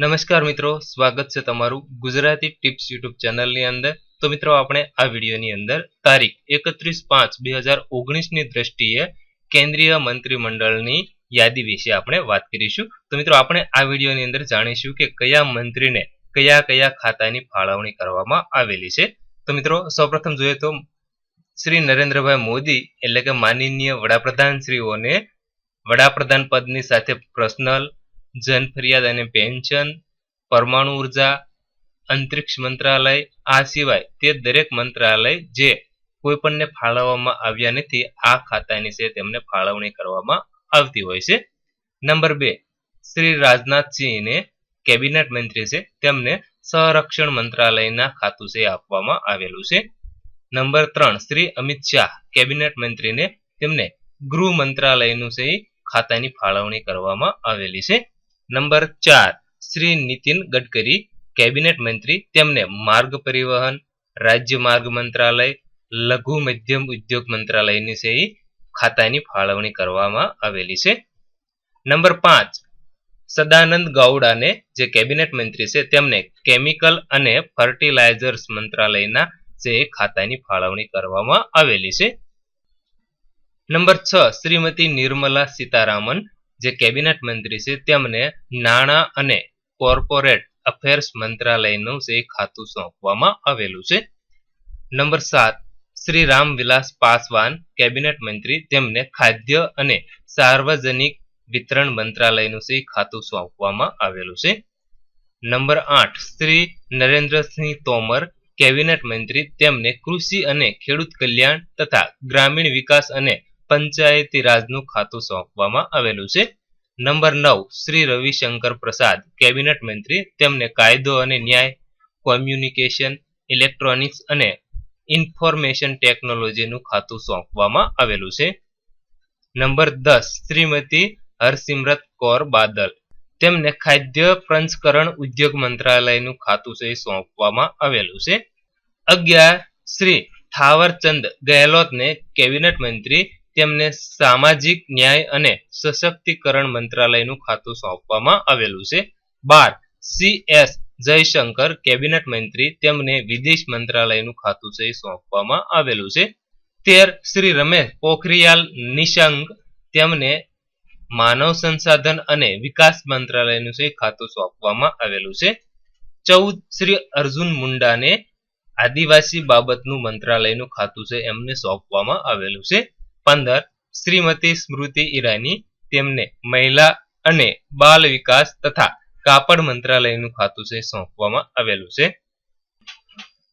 નમસ્કાર મિત્રો, સ્વાગત છે તમારું ગુજરાતી ટિપ્સ યુટ્યુબ ચેનલની અંદર. તો મિત્રો, આપણે આ વિડીયોની અંદર તારીખ એકત્રીસ પાંચ બે હજાર ઓગણીસની દ્રષ્ટિએ કેન્દ્રીય મંત્રીમંડળની યાદી વિશે આપણે વાત કરીશું. તો મિત્રો, આપણે આ વિડીયોની અંદર જાણીશું કે કયા મંત્રીને કયા કયા ખાતાની ફાળવણી કરવામાં આવેલી છે. તો મિત્રો, સૌપ્રથમ જોઈએ તો શ્રી નરેન્દ્રભાઈ મોદી એટલે કે માનનીય વડાપ્રધાન શ્રીઓને વડાપ્રધાન પદની સાથે પર્સનલ જન ફરિયાદ અને પેન્શન, પરમાણુ ઊર્જા, અંતરિક્ષ મંત્રાલય, આ સિવાય તે દરેક મંત્રાલય જે કોઈ પણને ફાળવવામાં આવ્યા નથી, આ ખાતાની છે તેમને ફાળવણી કરવામાં આવતી હોય છે. નંબર બે, શ્રી રાજનાથસિંહને કેબિનેટ મંત્રી છે, તેમને સંરક્ષણ મંત્રાલયના ખાતું છે આપવામાં આવેલું છે. નંબર ત્રણ, શ્રી અમિત શાહ કેબિનેટ મંત્રીને તેમને ગૃહ મંત્રાલયનું છે ખાતાની ફાળવણી કરવામાં આવેલી છે. નંબર ચાર, શ્રી નીતિન ગડકરી, કેબિનેટ મંત્રી, તેમને માર્ગ પરિવહન, રાજ્ય માર્ગ મંત્રાલય, લઘુ મધ્યમ ઉદ્યોગ મંત્રાલયની છે ખાતાની ફાળવણી કરવામાં આવેલી છે. નંબર પાંચ, સદાનંદ ગૌડાને જે કેબિનેટ મંત્રી છે, તેમને કેમિકલ અને ફર્ટિલાઇઝર્સ મંત્રાલયના જે ખાતાની ફાળવણી કરવામાં આવેલી છે. નંબર છ, શ્રીમતી નિર્મલા સીતારામન જે કેબિનેટ મંત્રી છે, તેમને નાણાં અને કોર્પોરેટ અફેર્સ મંત્રાલયનું જે ખાતું સોંપવામાં આવેલું છે. નંબર સાત, શ્રી રામવિલાસ પાસવાન, કેબિનેટ મંત્રી, તેમને ખાદ્ય અને સાર્વજનિક વિતરણ મંત્રાલયનું શ્રી ખાતું સોંપવામાં આવેલું છે. નંબર આઠ, શ્રી નરેન્દ્રસિંહ તોમર, કેબિનેટ મંત્રી, તેમને કૃષિ અને ખેડૂત કલ્યાણ તથા ગ્રામીણ વિકાસ અને પંચાયતી રાજનું ખાતું સોંપવામાં આવેલું છે. નંબર નવ, શ્રી રવિશંકર પ્રસાદ, કેબિનેટ મંત્રી. તેમને કાયદો અને ન્યાય, કોમ્યુનિકેશન, ઇલેક્ટ્રોનિક્સ અને ઇન્ફોર્મેશન ટેકનોલોજીનું ખાતું સોંપવામાં આવેલું છે. નંબર દસ, શ્રીમતી હરસિમરત કૌર બાદલ. તેમને ખાદ્ય પ્રંસ્કરણ ઉદ્યોગ મંત્રાલયનું ખાતું છે સોંપવામાં આવેલું છે. અગિયાર, શ્રી થાવરચંદ ગેહલોતને કેબિનેટ મંત્રી તેમને સામાજિક ન્યાય અને સશક્તિકરણ મંત્રાલયનું ખાતું સોંપવામાં આવેલું છે. બાર, સી એસ જયશંકર કેબિનેટ મંત્રી તેમને વિદેશ મંત્રાલયનું ખાતું છે સોંપવામાં આવેલું છે. તેર, શ્રી રમેશ પોખરિયાલ નિશંક તેમને માનવ સંસાધન અને વિકાસ મંત્રાલયનું છે ખાતું સોંપવામાં આવેલું છે. ચૌદ, શ્રી અર્જુન મુંડાને આદિવાસી બાબતનું મંત્રાલયનું ખાતું છે એમને સોંપવામાં આવેલું છે. પંદર, શ્રીમતી સ્મૃતિ ઈરાની, તેમને મહિલા અને બાલ વિકાસ તથા કાપડ મંત્રાલયનું ખાતું છે, સોંપવામાં આવેલું છે.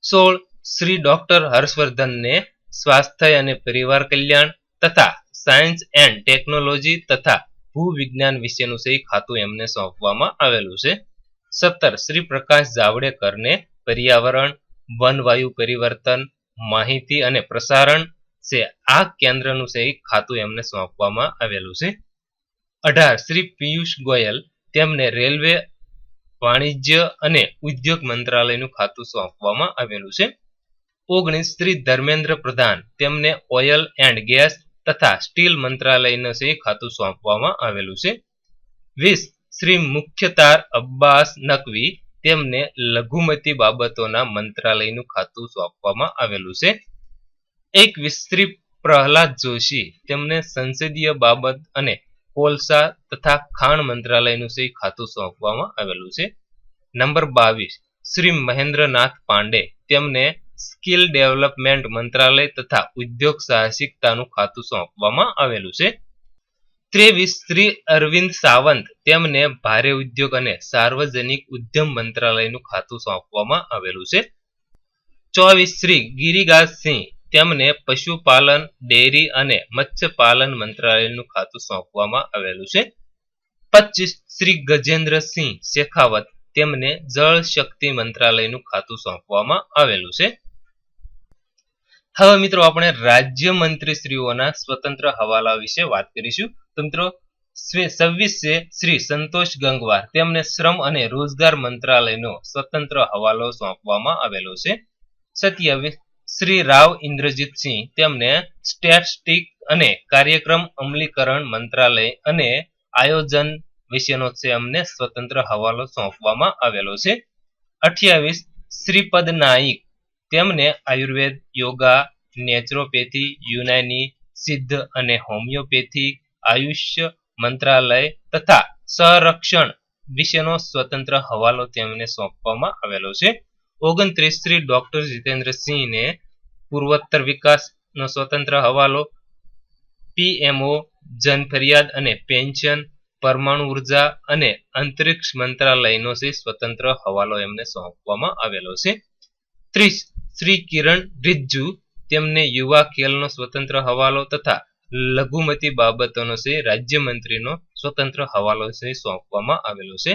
સોળ, શ્રી ડોક્ટર હર્ષવર્ધનને સ્વાસ્થ્ય અને પરિવાર કલ્યાણ તથા સાયન્સ એન્ડ ટેકનોલોજી તથા ભૂવિજ્ઞાન વિશેનું છે ખાતું એમને સોંપવામાં આવેલું છે. સત્તર, શ્રી પ્રકાશ જાવડેકરને પર્યાવરણ, વનવાયુ પરિવર્તન, માહિતી અને પ્રસારણ છે આ કેન્દ્રનું છે ખાતું એમને સોંપવામાં આવેલું છે. અઢાર, શ્રી પિયુષ ગોયલ તેમને રેલવે, વાણિજ્ય અને ઉદ્યોગ મંત્રાલયનું ખાતું સોંપવામાં આવેલું છે. ઓગણીસ, શ્રી ધર્મેન્દ્ર પ્રધાન તેમને ઓઇલ એન્ડ ગેસ તથા સ્ટીલ મંત્રાલયનું છે ખાતું સોંપવામાં આવેલું છે. વીસ, શ્રી મુખ્યતાર અબ્બાસ નકવી તેમને લઘુમતી બાબતોના મંત્રાલયનું ખાતું સોંપવામાં આવેલું છે. એકવીસ વિસ્તૃત પ્રહલાદ જોશી તેમને સંસદીય બાબત અને કોલસા તથા ખાણ મંત્રાલયનું છે ખાતું સોંપવામાં આવેલું છે. નંબર બાવીસ, શ્રી મહેન્દ્રનાથ પાંડે તેમને સ્કિલ ડેવલપમેન્ટ મંત્રાલય તથા ઉદ્યોગ સાહસિકતાનું ખાતું સોંપવામાં આવેલું છે. ત્રેવીસ, શ્રી અરવિંદ સાવંત તેમને ભારે ઉદ્યોગ અને સાર્વજનિક ઉદ્યમ મંત્રાલયનું ખાતું સોંપવામાં આવેલું છે. ચોવીસ, શ્રી ગિરિરાજસિંહ તેમને પશુપાલન, ડેરી અને મત્સ્યપાલન મંત્રાલયનું ખાતું સોંપવામાં આવેલું છે. પચીસ શ્રી ગજેન્દ્રસિંહ શેખાવત તેમને જળ શક્તિ મંત્રાલયનું ખાતું સોંપવામાં આવેલું છે. હવે મિત્રો આપણે રાજ્ય મંત્રીશ્રીઓના સ્વતંત્ર હવાલા વિશે વાત કરીશું. તો મિત્રો છવ્વીસ શ્રી સંતોષ ગંગવાર તેમને શ્રમ અને રોજગાર મંત્રાલયનો સ્વતંત્ર હવાલો સોંપવામાં આવેલો છે. સત્યાવીસ શ્રી રાવ ઇન્દ્રજીતસિંહ તેમને સ્ટેટસ્ટિક અને કાર્યક્રમ અમલીકરણ મંત્રાલય અને આયોજન વિશેનો અમને સ્વતંત્ર હવાલો સોંપવામાં આવેલો છે. અઠ્યાવીસ, શ્રીપદ નાઈક તેમને આયુર્વેદ, યોગા, નેચરોપેથી, યુનાની, સિદ્ધ અને હોમિયોપેથી, આયુષ્ય મંત્રાલય તથા સંરક્ષણ વિશેનો સ્વતંત્ર હવાલો તેમને સોંપવામાં આવેલો છે. ઓગણત્રીસ શ્રી ડોક્ટર જીતેન્દ્રસિંહને પૂર્વોત્તર વિકાસનો સ્વતંત્ર હવાલો, પીએમઓ, જનફરિયાદ અને પેન્શન, પરમાણુ ઊર્જા અને અંતરિક્ષ મંત્રાલયનો છે સ્વતંત્ર હવાલો એમને સોંપવામાં આવેલો છે. ત્રીસ, શ્રી કિરણ રિજ્જુ તેમને યુવા ખેલનો સ્વતંત્ર હવાલો તથા લઘુમતી બાબતોનો છે રાજ્યમંત્રીનો સ્વતંત્ર હવાલો છે સોંપવામાં આવેલો છે.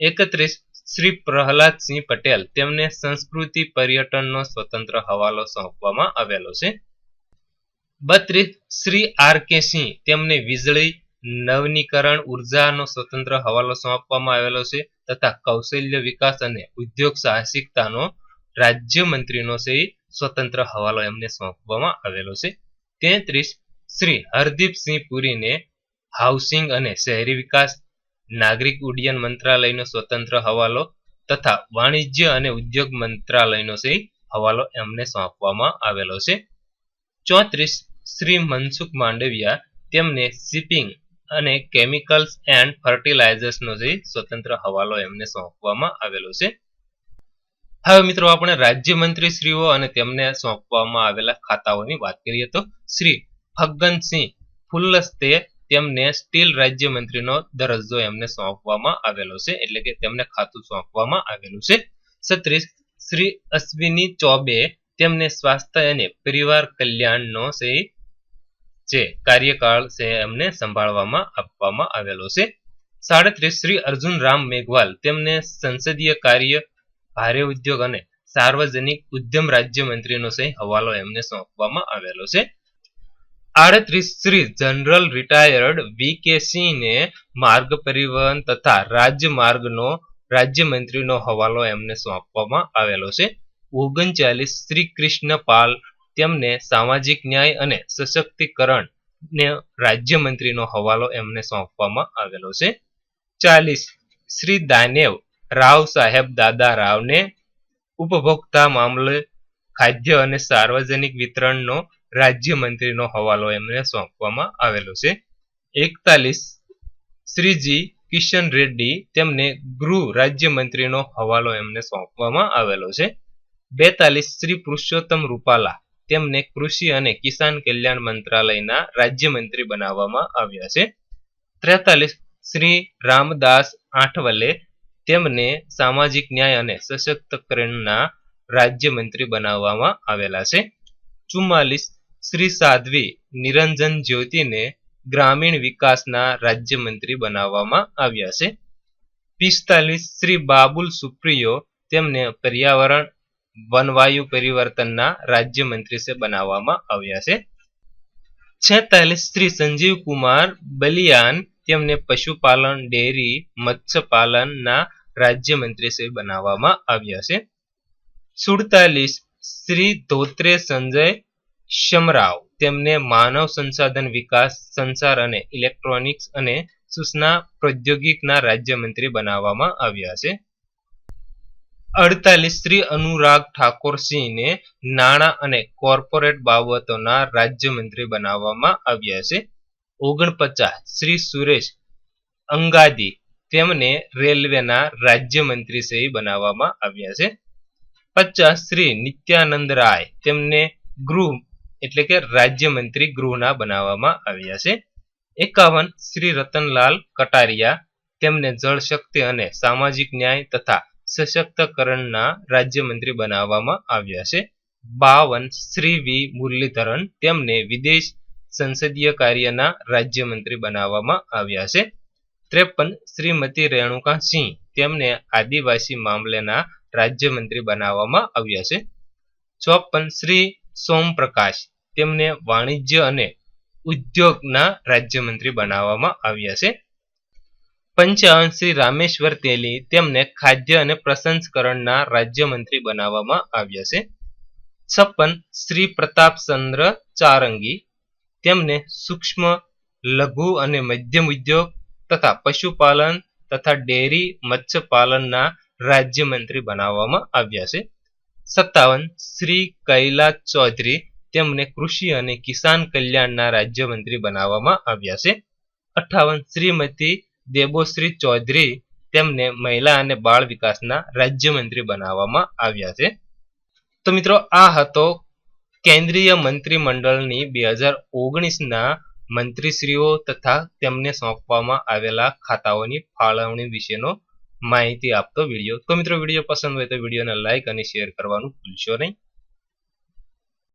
એકત્રીસ શ્રી પ્રહલાદસિંહ પટેલ તેમને સંસ્કૃતિ પર્યટનનો સ્વતંત્ર હવાલો સોંપવામાં આવેલો છે. બત્રીસ, શ્રી આર કે સિંહ તેમને વીજળી, નવનીકરણ, ઉર્જાનો સ્વતંત્ર હવાલો સોંપવામાં આવેલો છે તથા કૌશલ્ય વિકાસ અને ઉદ્યોગ સાહસિકતાનો રાજ્યમંત્રીનો છે સ્વતંત્ર હવાલો એમને સોંપવામાં આવેલો છે. તેત્રીસ, શ્રી હરદીપસિંહ પુરીને હાઉસિંગ અને શહેરી વિકાસ નાગરિક ઉડ્ડયન મંત્રાલયનો સ્વતંત્ર હવાલો તથા વાણિજ્ય અને ઉદ્યોગ મંત્રાલયનો હવાલો એમને સોંપવામાં આવેલો છે. ચોત્રીસ, શ્રી મનસુખ માંડવિયા તેમને શિપિંગ અને કેમિકલ્સ એન્ડ ફર્ટિલાઇઝર્સનો જે સ્વતંત્ર હવાલો એમને સોંપવામાં આવેલો છે. હવે મિત્રો આપણે રાજ્યમંત્રીશ્રીઓ અને તેમને સોંપવામાં આવેલા ખાતાઓની વાત કરીએ તો શ્રી ફગ્ગનસિંહ ફુલ્લસ્તે તેમને સ્ટીલ રાજ્યમંત્રીનો દરજ્જો એમને સોંપવામાં આવેલો છે. એટલે કે તેમને ખાતું સોંપવામાં આવેલું છે. છત્રીસ, શ્રી અશ્વિની ચોબે તેમને સ્વાસ્થ્ય અને પરિવાર કલ્યાણનો જે કાર્યકાળ છે એમને સંભાળવામાં આપવામાં આવેલો છે. સાડત્રીસ, શ્રી અર્જુન રામ મેઘવાલ તેમને સંસદીય કાર્ય, ભારે ઉદ્યોગ અને સાર્વજનિક ઉદ્યમ રાજ્યમંત્રીનો સહી હવાલો એમને સોંપવામાં આવેલો છે. આડત્રીસ શ્રી જનરલ રિટાયર્ડ વી કે સિંહને માર્ગ પરિવહન તથા રાજમાર્ગનો રાજ્યમંત્રીનો હવાલો એમને સોંપવામાં આવેલો છે. ઓગણચાલીસ શ્રી કૃષ્ણ પાલ તેમને સામાજિક ન્યાય અને સશક્તિકરણ ને રાજ્યમંત્રીનો હવાલો એમને સોંપવામાં આવેલો છે. ચાલીસ શ્રી દાનેવ રાવ સાહેબ દાદા રાવને ઉપભોક્તા મામલે ખાદ્ય અને સાર્વજનિક વિતરણનો રાજ્યમંત્રીનો હવાલો એમને સોંપવામાં આવેલો છે. એકતાલીસ, શ્રીજી કિશન રેડ્ડી તેમને ગૃહ રાજ્યમંત્રીનો હવાલો એમને સોંપવામાં આવેલો છે. બેતાલીસ, શ્રી પુરુષોત્તમ રૂપાલા તેમને કૃષિ અને કિસાન કલ્યાણ મંત્રાલયના રાજ્યમંત્રી બનાવવામાં આવ્યા છે. ત્રેતાલીસ, શ્રી રામદાસ આઠવલે તેમને સામાજિક ન્યાય અને સશક્તિકરણના રાજ્યમંત્રી બનાવવામાં આવેલા છે. ચુમ્માલીસ શ્રી સાધ્વી નિરંજન જ્યોતિને ગ્રામીણ વિકાસના રાજ્યમંત્રી બનાવવામાં આવ્યા છે. પિસ્તાલીસ શ્રી બાબુલ સુપ્રિયો તેમને પર્યાવરણ, વનવાયુ પરિવર્તનના રાજ્યમંત્રી છે બનાવવામાં આવ્યા છે. છેતાલીસ શ્રી સંજીવ કુમાર બલિયાન તેમને પશુપાલન, ડેરી, મત્સ્યપાલનના રાજ્યમંત્રી શ્રી બનાવવામાં આવ્યા છે. સુડતાલીસ શ્રી ધોત્રે સંજય શમરાવ. તેમને માનવ સંસાધન વિકાસ સંચાર અને ઇલેક્ટ્રોનિક્સ અને સૂચના પ્રૌદ્યોગિકના રાજ્યમંત્રી બનાવવામાં આવ્યા છે. અડતાલીસ શ્રી અનુરાગ ઠાકોરસિંહને નાણાં અને કોર્પોરેટ બાબતોના રાજ્યમંત્રી બનાવવામાં આવ્યા છે. ઓગણપચાસ શ્રી સુરેશ અંગાદી તેમને રેલવેના રાજ્યમંત્રી શ્રી બનાવવામાં આવ્યા છે. પચાસ શ્રી નિત્યાનંદ રાય તેમને ગૃહ એટલે કે રાજ્યમંત્રી ગૃહના બનાવવામાં આવ્યા છે. એકાવન શ્રી રતનલાલ કટારિયા તેમને જળશક્તિ અને સામાજિક ન્યાય તથા સશક્તકરણના રાજ્યમંત્રી બનાવવામાં આવ્યા છે. બાવન શ્રી વી મુરલીધરન તેમને વિદેશ સંસદીય કાર્યના રાજ્યમંત્રી બનાવવામાં આવ્યા છે. ત્રેપન શ્રીમતી રેણુકા સિંહ તેમને આદિવાસી મામલેના રાજ્યમંત્રી બનાવવામાં આવ્યા છે. ચોપન શ્રી સોમપ્રકાશ તેમને વાણિજ્ય અને ઉદ્યોગના રાજ્યમંત્રી બનાવવામાં આવ્યા છે. પંચાવન શ્રી રામેશ્વર તેલી તેમને ખાદ્ય અને પ્રસંસ્કરણના રાજ્યમંત્રી બનાવવામાં આવ્યા છે. છપ્પન શ્રી પ્રતાપચંદ્ર ચારંગી તેમને સૂક્ષ્મ, લઘુ અને મધ્યમ ઉદ્યોગ તથા પશુપાલન તથા ડેરી, મત્સ્યપાલનના રાજ્યમંત્રી બનાવવામાં આવ્યા છે. સત્તાવન શ્રી કૈલાસ ચૌધરી તેમને કૃષિ અને કિસાન કલ્યાણના રાજ્યમંત્રી બનાવવામાં આવ્યા છે. અઠાવન શ્રીમતી દેબોશ્રી ચૌધરી તેમને મહિલા અને બાળ વિકાસના રાજ્યમંત્રી બનાવવામાં આવ્યા છે. તો મિત્રો, આ હતો કેન્દ્રીય મંત્રીમંડળની બે હજાર ઓગણીસના મંત્રીશ્રીઓ તથા તેમને સોંપવામાં આવેલા ખાતાઓની ફાળવણી વિશેનો માહિતી આપતો વીડિયો. તો મિત્રો, વીડિયો પસંદ હોય તો વિડીયોને લાઇક અને શેર કરવાનું ભૂલશો નહીં.